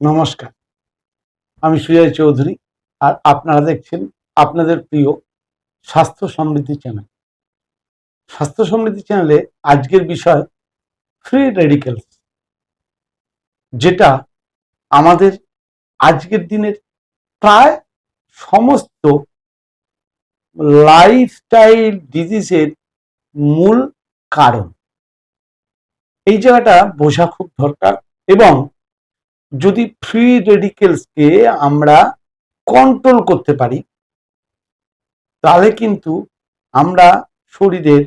নমস্কার। আমি সুজয় চৌধুরী আর আপনারা দেখছেন আপনাদের প্রিয় স্বাস্থ্য সমৃদ্ধি চ্যানেল। স্বাস্থ্য সমৃদ্ধি চ্যানেলে আজকের বিষয় ফ্রি রেডিকেলস যেটা আমাদের আজকের দিনের প্রায় সমস্ত লাইফস্টাইল ডিজিজের মূল কারণ। এই জায়গাটা বোঝা খুব দরকার এবং যদি ফ্রি রেডিকেলসকে আমরা কন্ট্রোল করতে পারি, তাহলে কিন্তু আমরা শরীরের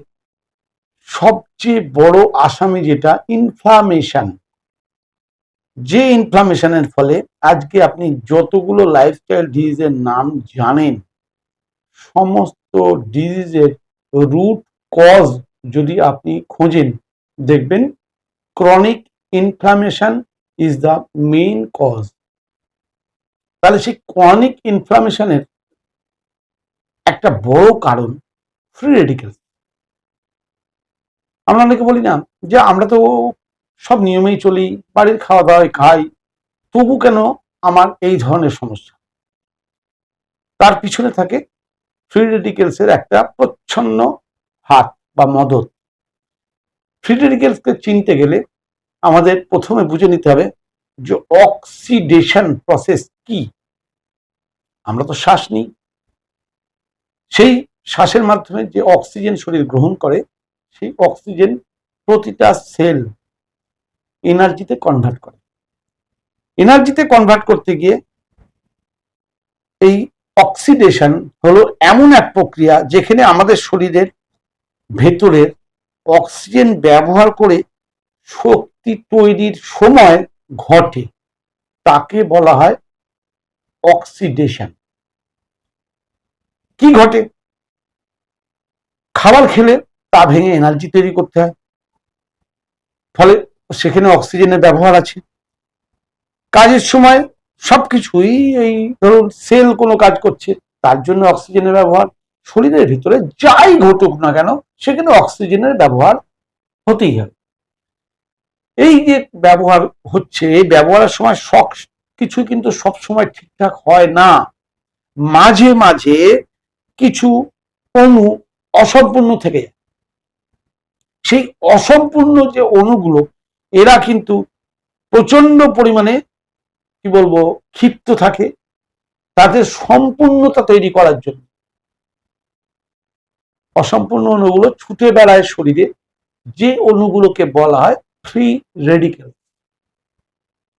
সবচেয়ে বড় আসামি যেটা ইনফ্লামেশন যে ইনফ্লামেশনের ফলে আজকে আপনি যতগুলো লাইফস্টাইল ডিজিজের নাম জানেন, সমস্ত ডিজিজের রুট কজ যদি আপনি খোঁজেন, দেখবেন chronic inflammation is the main cause তাহলে সেই ক্রনিক ইনফ্লামেশনের একটা বড় কারণ ফ্রি রেডিকেল আমরা অনেকে বলি না যে আমরা তো সব নিয়মেই চলি, বাড়ির খাওয়া দাওয়ায় খাই, তবু কেন আমার এই ধরনের সমস্যা? তার পিছনে থাকে ফ্রি রেডিকেলসের একটা প্রচ্ছন্ন হাত বা মদত। ফ্রি রেডিকেলসকে চিনতে গেলে আমাদের প্রথমে বুঝে নিতে হবে যে অক্সিডেশন প্রসেস কি? আমরা তো শ্বাস নিই। সেই শ্বাসের মাধ্যমে যে অক্সিজেন শরীর গ্রহণ করে, সেই অক্সিজেন প্রতিটা সেল এনার্জিতে কনভার্ট করে। এনার্জিতে কনভার্ট করতে গিয়ে এই অক্সিডেশন হলো এমন এক প্রক্রিয়া যেখানে আমাদের শরীরের ভেতরের অক্সিজেন ব্যবহার করে শক্তি তৈরির সময় ঘটে, তাকে বলা হয় অক্সিডেশন কি ঘটে? খাবার খেলে তা ভেঙে এনার্জি তৈরি করতে হয়, ফলে সেখানে অক্সিজেনের ব্যবহার আছে। কাজের সময় সবকিছুই এই ধরুন সেল কোনো কাজ করছে, তার জন্য অক্সিজেনের ব্যবহার। শরীরের ভিতরে যাই ঘটুক না কেন, সেখানে অক্সিজেনের ব্যবহার হতেই হবে। এই যে ব্যবহার হচ্ছে, এই ব্যবহারের সময় সব কিছু কিন্তু সব সময় ঠিকঠাক হয় না। মাঝে মাঝে কিছু অণু অসম্পূর্ণ থেকে সেই অসম্পূর্ণ যে অণুগুলো এরা কিন্তু প্রচণ্ড পরিমাণে, কি বলব, ক্ষিপ্ত থাকে তাদের সম্পূর্ণতা তৈরি করার জন্য। অসম্পূর্ণ অণুগুলো ছুটে বেড়ায় শরীরে, যে অণুগুলোকে বলা হয় ফ্রি রেডিকেল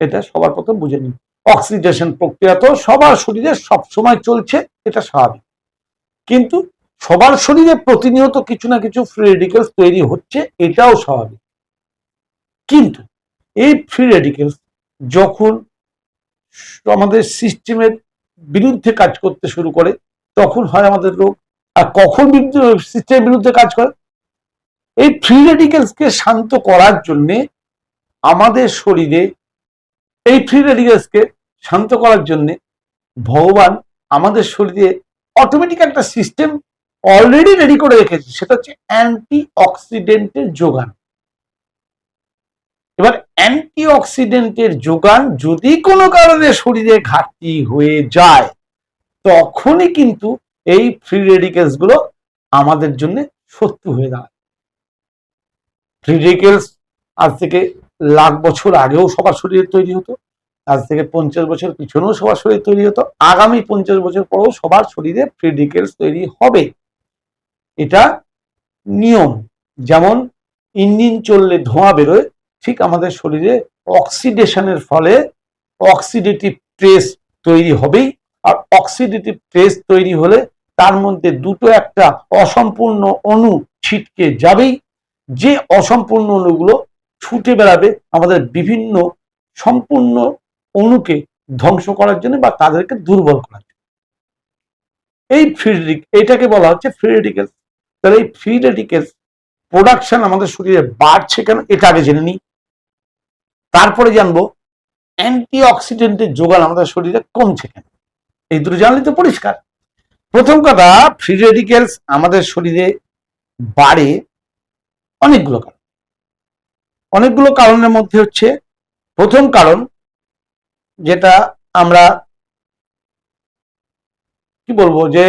এটা সবার প্রথম বুঝে নিন। অক্সিডেশন প্রক্রিয়া তো সবার শরীরে সব সময় চলছে, এটা স্বাভাবিক। কিন্তু সবার শরীরে প্রতিনিয়ত কিছু না কিছু ফ্রি রেডিকেলস তৈরি হচ্ছে, এটাও স্বাভাবিক। কিন্তু এই ফ্রি রেডিকেলস যখন আমাদের সিস্টেমের বিরুদ্ধে কাজ করতে শুরু করে, তখন হয় আমাদের রোগ। আর কখন সিস্টেমের বিরুদ্ধে কাজ করে? এই ফ্রি রেডিকেলসকে শান্ত করার জন্যে আমাদের শরীরে, এই ফ্রি রেডিকেলসকে শান্ত করার জন্যে ভগবান আমাদের শরীরে অটোমেটিক একটা সিস্টেম অলরেডি রেডি করে রেখেছে। সেটা হচ্ছে অ্যান্টি অক্সিডেন্টের যোগান। এবার অ্যান্টি অক্সিডেন্টের যোগান যদি কোনো কারণে শরীরে ঘাটতি হয়ে যায়, তখনই কিন্তু এই ফ্রি রেডিকেলসগুলো আমাদের জন্য শত্রু হয়ে দাঁড়ায়। রেডিকেলস আজ থেকে লাখ বছর আগেও সবার শরীরে তৈরি হতো, আজ থেকে পঞ্চাশ বছর পিছনেও সবার শরীরে তৈরি হতো, আগামী পঞ্চাশ বছর পরেও সবার শরীরে ফ্রি রেডিকেলস তৈরি হবে। এটা নিয়ম, যেমন ইঞ্জিন চললে ধোঁয়া বেরোয়, ঠিক আমাদের শরীরে অক্সিডেশনের ফলে অক্সিডেটিভ ট্রেস তৈরি হবেই, আর অক্সিডেটিভ ট্রেস তৈরি হলে তার মধ্যে দুটো একটা অসম্পূর্ণ অণু ছিটকে যাবেই। যে অসম্পূর্ণ অণুগুলো ছুটে বেড়াবে আমাদের বিভিন্ন সম্পূর্ণ অণুকে ধ্বংস করার জন্য বা তাদেরকে দুর্বল করার জন্য। এই ফ্রি এটাকে বলা হচ্ছে ফ্রি তাহলে এই ফ্রি প্রোডাকশন আমাদের শরীরে বাড়ছে কেন? এটা আগে জেনে নিই। তারপরে জানব অ্যান্টি অক্সিডেন্টের যোগান আমাদের শরীরে কমছে কেন। এই দুটো জানলে তো পরিষ্কার। প্রথম কথা ফ্রি আমাদের শরীরে বাড়ে অনেকগুলো কারণ। অনেকগুলো কারণের মধ্যে হচ্ছে প্রথম কারণ যেটা আমরা কি বলব যে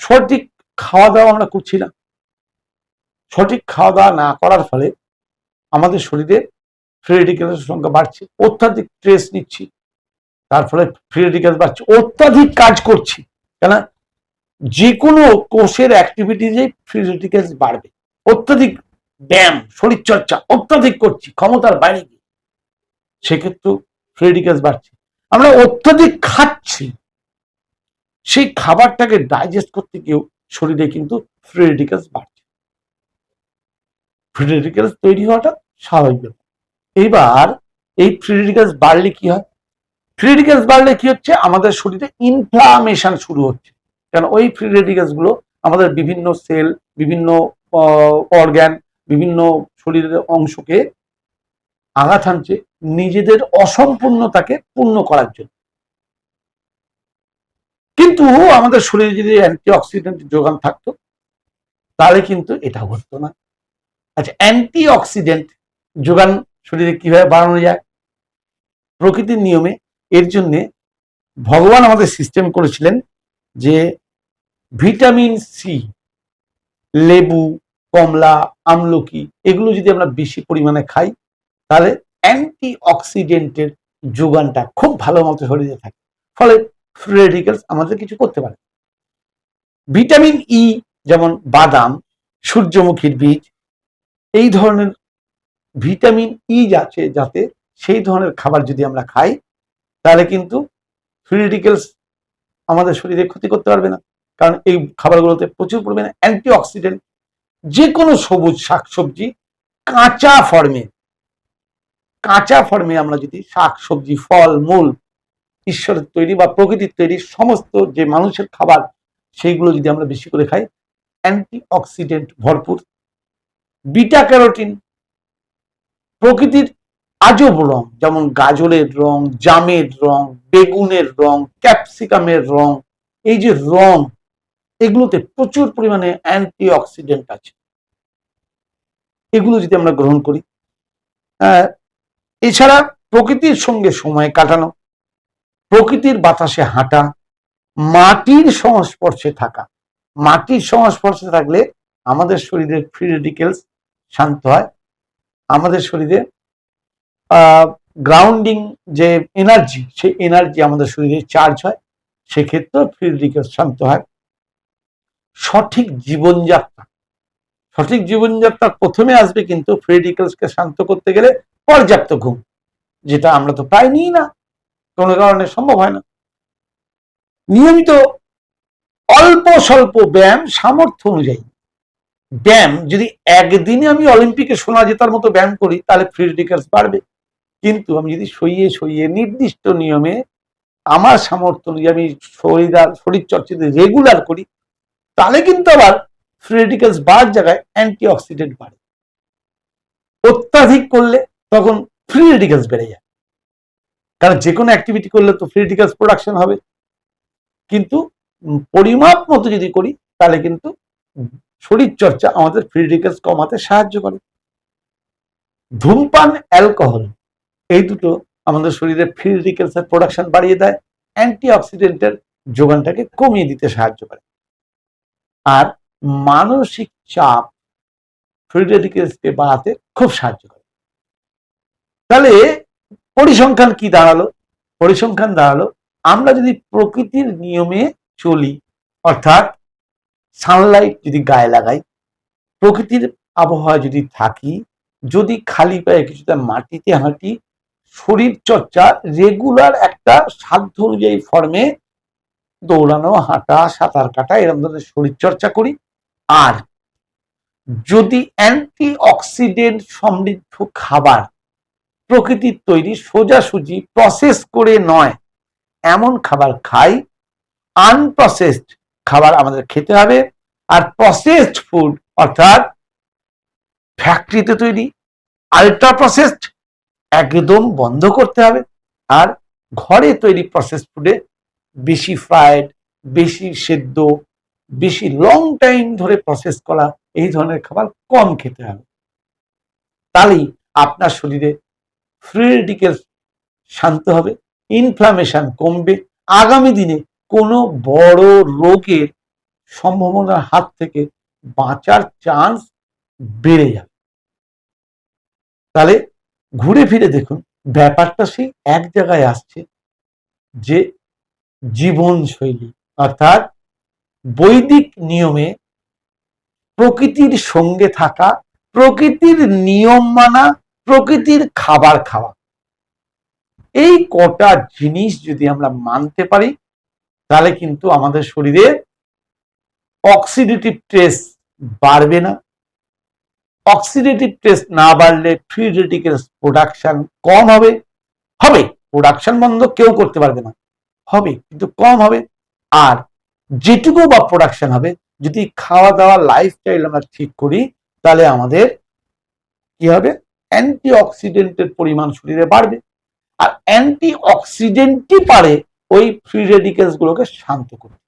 সঠিক খাওয়া দাওয়া আমরা করছি না। সঠিক খাওয়া দাওয়া না করার ফলে আমাদের শরীরে ফ্রি রেডিক্যালের সংখ্যা বাড়ছে, অত্যাধিক স্ট্রেস নিচ্ছি, তার ফলে ফ্রি রেডিক্যাল বাড়ছে, অত্যাধিক কাজ করছি, কেন যে কোনো কোষের অ্যাক্টিভিটিজে ফ্রি রেডিক্যালস বাড়বে। অত্যাধিক ব্যায়াম, শরীরচর্চা অত্যাধিক করছি, ক্ষমতার বাইরে গিয়ে। সেক্ষেত্রেও ফ্রি রেডিক্যালস বাড়ছে। আমরা অত্যাধিক খাচ্ছি। সেই খাবারটাকে ডাইজেস্ট করতে গিয়েও শরীরে কিন্তু ফ্রি রেডিক্যালস বাড়ছে। ফ্রি রেডিক্যালস তৈরি হওয়াটা স্বাভাবিক ব্যাপার। এইবার এই ফ্রি রেডিক্যালস বাড়লে কি হয়? ফ্রি রেডিক্যালস বাড়লে কি হচ্ছে? আমাদের শরীরে ইনফ্লামেশন শুরু হচ্ছে। কারণ ওই ফ্রি রেডিক্যালসগুলো আমাদের বিভিন্ন সেল বিভিন্ন অর্গ্যান বিভিন্ন শরীরের অংশকে আঘাত হানছে, নিজেদের অসম্পূর্ণতাকে পূর্ণ করার জন্য। কিন্তু আমাদের শরীরে যদি অ্যান্টি অক্সিডেন্ট যোগান থাকতো, তাহলে কিন্তু এটা ঘটতো না। আচ্ছা অ্যান্টি অক্সিডেন্ট যোগান শরীরে কীভাবে বাড়ানো যায়? প্রকৃতির নিয়মে এর জন্য ভগবান আমাদের সিস্টেম করেছিলেন যে ভিটামিন সি লেবু, কমলা, আমলকি, এগুলো যদি আমরা বেশি পরিমাণে খাই, তাহলে অ্যান্টি অক্সিডেন্টের যোগানটা খুব ভালো মতো শরীরে থাকে ফলে ফ্রি রেডিক্যালস আমাদের কিছু করতে পারে। ভিটামিন ই যেমন বাদাম, সূর্যমুখীর বীজ, এই ধরনের ভিটামিন ই যাচ্ছে যাতে সেই ধরনের খাবার যদি আমরা খাই, তাহলে কিন্তু ফ্রি আমাদের শরীরে ক্ষতি করতে পারবে না। কারণ এই খাবারগুলোতে প্রচুর পরিমাণে অ্যান্টি অক্সিডেন্ট যে কোনো সবুজ শাকসবজি কাঁচা ফর্মে কাঁচা ফর্মে আমরা যদি শাক সবজি ফল, মূল, ঈশ্বরের তৈরি বা প্রকৃতির তৈরি সমস্ত যে মানুষের খাবার, সেইগুলো যদি আমরা বেশি করে খাই অ্যান্টি অক্সিডেন্ট ভরপুর বিটা ক্যারোটিন প্রকৃতির আজব রং, যেমন গাজরের রং, জামের রং, বেগুনের রং, ক্যাপসিকামের রং, এই যে রং এগুলোতে প্রচুর পরিমাণে অ্যান্টি অক্সিডেন্ট আছে। এগুলো যদি আমরা গ্রহণ করি এছাড়া প্রকৃতির সঙ্গে সময় কাটানো, প্রকৃতির বাতাসে হাঁটা, মাটির সংস্পর্শে থাকা। মাটির সংস্পর্শে থাকলে আমাদের শরীরের ফ্রি রেডিকেলস শান্ত হয়। আমাদের শরীরে গ্রাউন্ডিং যে এনার্জি সেই এনার্জি আমাদের শরীরে চার্জ হয়। সেক্ষেত্রেও ফ্রি রেডিকেলস শান্ত হয়। সঠিক জীবনযাত্রা। সঠিক জীবনযাত্রা প্রথমে আসবে কিন্তু ফ্রি শান্ত করতে গেলে পর্যাপ্ত ঘুম, যেটা আমরা তো প্রায় নিই না, কোনো কারণে সম্ভব হয় না। নিয়মিত অল্প স্বল্প ব্যায়াম সামর্থ্য অনুযায়ী। ব্যায়াম, যদি একদিনে আমি অলিম্পিকে সোনা জেতার মতো ব্যায়াম করি, তাহলে ফ্রি বাড়বে। কিন্তু আমি যদি সইয়ে সইয়ে নির্দিষ্ট নিয়মে আমার সামর্থ্য অনুযায়ী আমি শরীর শরীর চর্চাতে রেগুলার করি তাহলে কিন্তু আবার ফ্রি বাড়ার জায়গায় অ্যান্টি অক্সিডেন্ট বাড়ে। অত্যাধিক করলে তখন ফ্রি রেডিক্যালস বেড়ে যায়। কারণ যে কোনো অ্যাক্টিভিটি করলে তো ফ্রি রেডিক্যালস প্রোডাকশন হবে। কিন্তু পরিমাপ মতো যদি করি, তাহলে কিন্তু শরীর চর্চা আমাদের ফ্রি রেডিক্যালস কমাতে সাহায্য করে। ধূমপান অ্যালকোহল এই দুটো আমাদের শরীরে ফ্রি রেডিক্যালসের প্রোডাকশন বাড়িয়ে দেয়। অ্যান্টি অক্সিডেন্টের যোগানটাকে কমিয়ে দিতে সাহায্য করে। আর মানসিক চাপ রেডিক্যালসকে বাড়াতে খুব সাহায্য করে। তাহলে পরিসংখ্যান কি দাঁড়াল? পরিসংখ্যান দাঁড়াল, আমরা যদি প্রকৃতির নিয়মে চলি, অর্থাৎ সানলাইট যদি গায়ে লাগাই, প্রকৃতির আবহাওয়া যদি থাকি, যদি খালি পায়ে কিছুটা মাটিতে হাঁটি শরীর চর্চা রেগুলার একটা সাধ্য অনুযায়ী ফর্মে দৌড়ানো, হাঁটা, সাঁতার কাটা এরকম ধরনের শরীরচর্চা করি। আর যদি অ্যান্টি অক্সিডেন্ট সমৃদ্ধ খাবার প্রকৃতির তৈরি সোজাসুজি প্রসেস করে নয়, এমন খাবার খাই আনপ্রসেসড খাবার আমাদের খেতে হবে। আর প্রসেসড ফুড অর্থাৎ ফ্যাক্টরিতে তৈরি আলট্রা প্রসেসড একদম বন্ধ করতে হবে। আর ঘরে তৈরি প্রসেস ফুডে বেশি ফ্রাইড বেশি সেদ্ধ, বেশি লং টাইম ধরে প্রসেস করা, এই ধরনের খাবার কম খেতে হবে। তাহলেই আপনার শরীরে ফ্রি রেডিকেলস শান্ত হবে ইনফ্লামেশন কমবে, আগামী দিনে কোনো বড় রোগের সম্ভাবনার হাত থেকে বাঁচার চান্স বেড়ে যাবে। তাহলে ঘুরে ফিরে দেখুন, ব্যাপারটা সেই এক জায়গায় আসছে যে জীবনশৈলী, অর্থাৎ বৈদিক নিয়মে প্রকৃতির সঙ্গে থাকা, প্রকৃতির নিয়ম মানা, প্রকৃতির খাবার খাওয়া। এই কটা জিনিস যদি আমরা মানতে পারি, তাহলে কিন্তু আমাদের শরীরে অক্সিডেটিভ টেস্ট বাড়বে না। অক্সিডেটিভ টেস্ট না বাড়লে ফ্রি রেডিকেলস প্রোডাকশন কম হবে। হবে প্রোডাকশন বন্ধ কেউ করতে পারবে না। হবে, কিন্তু কম হবে। আর যেটুকু বা প্রোডাকশন হবে, যদি খাওয়া দাওয়া লাইফস্টাইল আমরা ঠিক করি, তাহলে আমাদের কি হবে? অ্যান্টি অক্সিডেন্টের পরিমাণ শরীরে বাড়বে। আর অ্যান্টি অক্সিডেন্টই পারে ওই ফ্রি রেডিকেলস গুলোকে শান্ত করতে।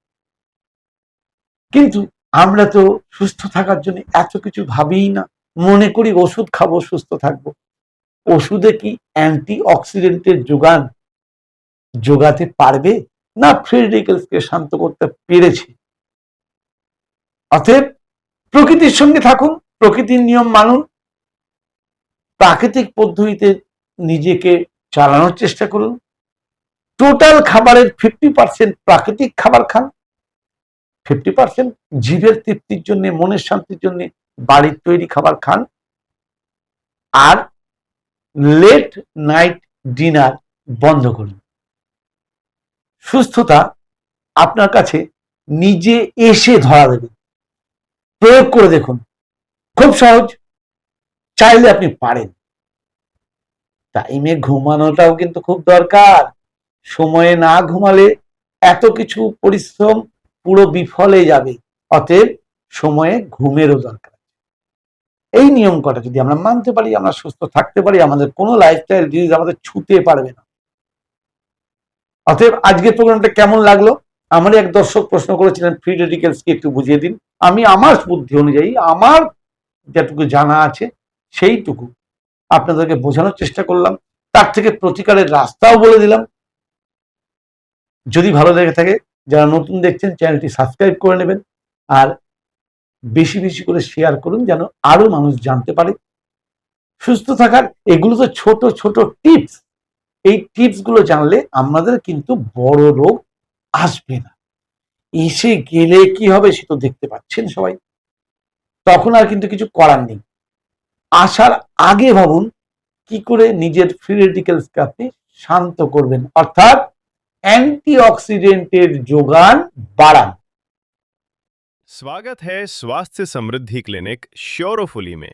কিন্তু আমরা তো সুস্থ থাকার জন্য এত কিছু ভাবিই না। মনে করি ওষুধ খাব, সুস্থ থাকব। ওষুধে কি অ্যান্টি অক্সিডেন্টের যোগান যোগাতে পারবে না ফ্রি রেডিকেলসকে শান্ত করতে পেরেছে? অতএব প্রকৃতির সঙ্গে থাকুন, প্রকৃতির নিয়ম মানুন, প্রাকৃতিক পদ্ধতিতে নিজেকে চালানোর চেষ্টা করুন। টোটাল খাবারের ফিফটি পার্সেন্ট প্রাকৃতিক খাবার খান ফিফটি পার্সেন্ট জীবের তৃপ্তির জন্য, মনের শান্তির জন্য বাড়ির তৈরি খাবার খান। আর লেট নাইট ডিনার বন্ধ করুন। সুস্থতা আপনার কাছে নিজে এসে ধরা দেবে। প্রয়োগ করে দেখুন। খুব সহজ। চাইলে আপনি পারেন। টাইমে ঘুমানোটাও কিন্তু খুব দরকার। সময়ে না ঘুমালে এত কিছু পরিশ্রম পুরো বিফলে যাবে। অতএব সময়ে ঘুমেরও দরকার এই নিয়ম কটা যদি আমরা মানতে পারি, আমরা সুস্থ থাকতে পারি, আমাদের কোনো লাইফস্টাইল ডিজিজ আমাদের ছুতে পারবে না। অতএব আজকের প্রোগ্রামটা কেমন লাগল? আমারই এক দর্শক প্রশ্ন করেছিলেন ফ্রি রেডিকেলসকে একটু বুঝিয়ে দিন। আমি আমার বুদ্ধি অনুযায়ী, আমার যেটুকু জানা আছে, সেইটুকু আপনাদেরকে বোঝানোর চেষ্টা করলাম। তার থেকে প্রতিকারের রাস্তাও বলে দিলাম। যদি ভালো লেগে থাকে, যারা নতুন দেখছেন, চ্যানেলটি সাবস্ক্রাইব করে নেবেন আর বেশি বেশি করে শেয়ার করুন, যেন আরও মানুষ জানতে পারে। সুস্থ থাকার এগুলো তো ছোট ছোট টিপস। এই টিপস গুলো জানলে আমাদের কিন্তু বড় রোগ আসবে না এসে গেলে কি হবে সে তো দেখতে পাচ্ছেন সবাই তখন আর কিন্তু কিছু করার নেই আসার আগে ভাবুন কি করে নিজের ফ্রি রেডিকেলসকে আপনি শান্ত করবেন অর্থাৎ অ্যান্টিঅক্সিডেন্টের যোগান বাড়ান स्वागत है स्वास्थ्य समृद्धि क्लिनिक श्योरोफुली में